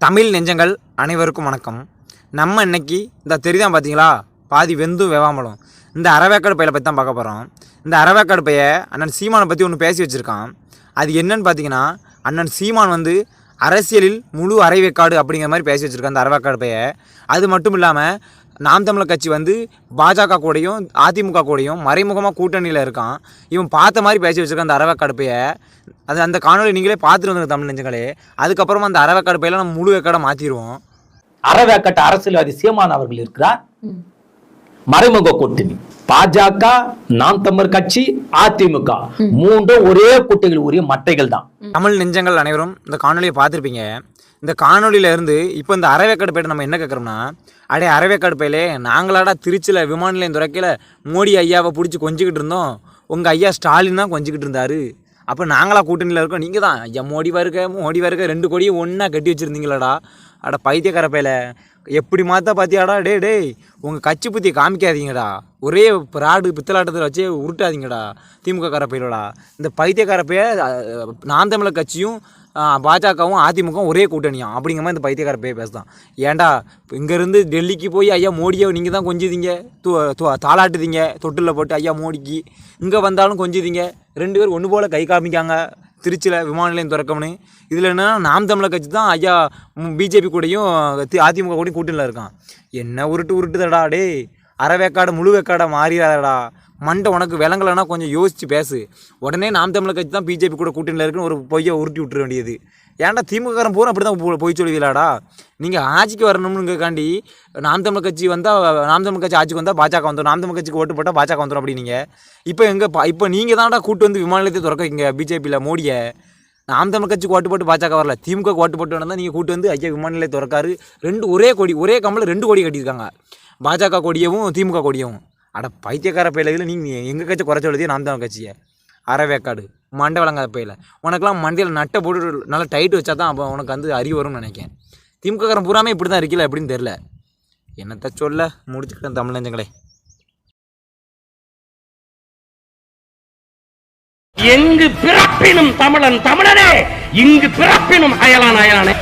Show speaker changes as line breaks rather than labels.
தமிழ் நெஞ்சங்கள் அனைவருக்கும் வணக்கம். நம்ம இன்னைக்கு இந்த தெரியுதான் பார்த்தீங்களா? பாதி வெந்தும் வெவாமலும் இந்த அரவேக்காடு பையில பற்றி தான் பார்க்க போகிறோம் இந்த அரவேக்காடு பைய அண்ணன் சீமானை பற்றி ஒன்று பேசி வச்சுருக்கான். அது என்னன்னு பார்த்தீங்கன்னா அண்ணன் சீமான் வந்து அரசியலில் முழு அரைவேக்காடு அப்படிங்கிற மாதிரி பேசி வச்சுருக்கான் அந்த அரவேக்காடு பைய. அது மட்டும் இல்லாமல் நாம் தமிழர் கட்சி வந்து பாஜக கூடயும் அதிமுக கூடயும் மறைமுகமாக கூட்டணியில் இருக்கான். இவன் பார்த்த மாதிரி பேசி வச்சிருக்கான் அந்த அரவேக்காடு அது அந்த காணொலி நீங்களே பார்த்துட்டு வந்துருங்க தமிழ் நெஞ்சங்களே. அதுக்கப்புறமா அந்த அரவேக்காடு பையில நம்ம முழு வேக்காடை மாற்றிடுவோம்
அறவேக்கட்ட அரசியல்வாதி சீமான் அவர்கள் இருக்கிறார். மறைமுக கூட்டணி. பாஜக நாம் தமிழர் கட்சி அதிமுக. மூன்றும் ஒரே குட்டைகள் உரிய மட்டைகள் தான்.
தமிழ் நெஞ்சங்கள் அனைவரும் இந்த காணொலியை பார்த்துருப்பீங்க. இந்த காணொலியில இருந்து இப்போ இந்த அரவேக்காடு பையில நம்ம என்ன கேட்குறோம்னா அடே அரவேக்காடு பையிலே நாங்களாடா திருச்சியில் விமான நிலையம் துறைக்கையில் மோடி ஐயாவை பிடிச்சி கொஞ்சிக்கிட்டு இருந்தோம். உங்கள் ஐயா ஸ்டாலின் தான் கொஞ்சிக்கிட்டு இருந்தாரு. அப்போ நாங்களா கூட்டணியில் இருக்கோம். நீங்கள் தான் ஐயா மோடி வருக மோடி வருக ரெண்டு கோடியும் ஒன்றா கட்டி வச்சுருந்தீங்களாடா. அட பைத்தியக்கார பையில எப்படி மாத்தா பார்த்தியாடா டே டேய் உங்கள் கட்சி புத்தி காமிக்காதீங்கடா. ஒரே ராடு பித்தலாட்டத்தில் வச்சே உருட்டாதீங்கடா திமுக கார இந்த பைத்தியக்கார பைய அஹ், தமிழர் கட்சியும் பாஜகவும் அதிமுகவும் ஒரே கூட்டணியும். அப்படிங்கிற மாதிரி இந்த பைத்தியக்கார பேசுதான். ஏன்டா இங்கேருந்து டெல்லிக்கு போய் ஐயா மோடியை நீங்கள் தான் கொஞ்சிதீங்க. தாளாட்டுதீங்க. தொட்டிலில் போட்டு ஐயா மோடிக்கு. இங்கே வந்தாலும் கொஞ்சிதீங்க. ரெண்டு பேரும் ஒன்று போல் கை காமிக்காங்க. திருச்சியில் விமான நிலையம் திறக்கம்னு. இதில் என்னன்னா நாம் தமிழர் கட்சி தான் ஐயா பிஜேபி கூடயும் அதிமுக கூடயும் கூட்டணியில் இருக்கான். என்ன உருட்டு உருட்டுதடா டே அரை வேக்காடு முழு வேக்காடை மாறிடாதடா மண்டை உனக்கு விளங்கலைன்னா கொஞ்சம் யோசித்து பேசு. உடனே நாம் தமிழர் கட்சி தான் பிஜேபி கூட கூட்டணியில் இருக்குன்னு ஒரு பொய்யை உருட்டி விட்டுற வேண்டியது. ஏன்டா திமுககாரன் பூரா அப்படி தான் போய் சொல்லுவீங்களாடா நீங்கள் ஆட்சிக்கு வரணும்னுங்கக்காண்டி நாம் தமிழ் கட்சி வந்தால் நாம் தமிழ் கட்சி ஆட்சிக்கு வந்தால் பாஜக வந்துடும் நாம் தமிழ் கட்சிக்கு ஓட்டு போட்டால் பாஜக வந்துடும் அப்படின்னீங்க இப்போ எங்கே இப்போ நீங்கள் தான்டா கூட்டு வந்து விமான நிலையத்தை திறக்கீங்க பிஜேபியில் மோடியை. நாம் தமிழ் கட்சிக்கு ஓட்டு போட்டு பாஜக வரல. திமுக ஓட்டு போட்டு வந்தால் நீங்கள் கூட்டு வந்து ஐயா விமான நிலையம் திறக்காரு. ரெண்டு ஒரே கொடி ஒரே கம்பளில் ரெண்டு கோடி கட்டியிருக்காங்க. பாஜக கொடியவும் திமுக கொடியவும். அட பைத்தியக்கார பயிலையில் நீங்கள் எங்கள் கட்சி குறைச்ச எழுதிய நாம் தமிழ் கட்சியை? அறவேக்காடு மண்டை வழங்காத போயில. உனக்கெல்லாம் மண்டையில் நட்டை போட்டு நல்லா டைட் வச்சா தான் அப்போ உனக்கு வந்து அறிவு வரும்னு நினைக்கிறேன். திமுககாரன் பூராமே இப்படி தான் இருக்கல எப்படின்னு தெரில என்னத்த சொல்ல? முடிச்சுக்கிட்டேன் தமிழ்நெஞ்சங்களே
எங்கு பிறப்பினும் தமிழன் தமிழனே இங்கு பிறப்பினும் அயலான் அயலானே.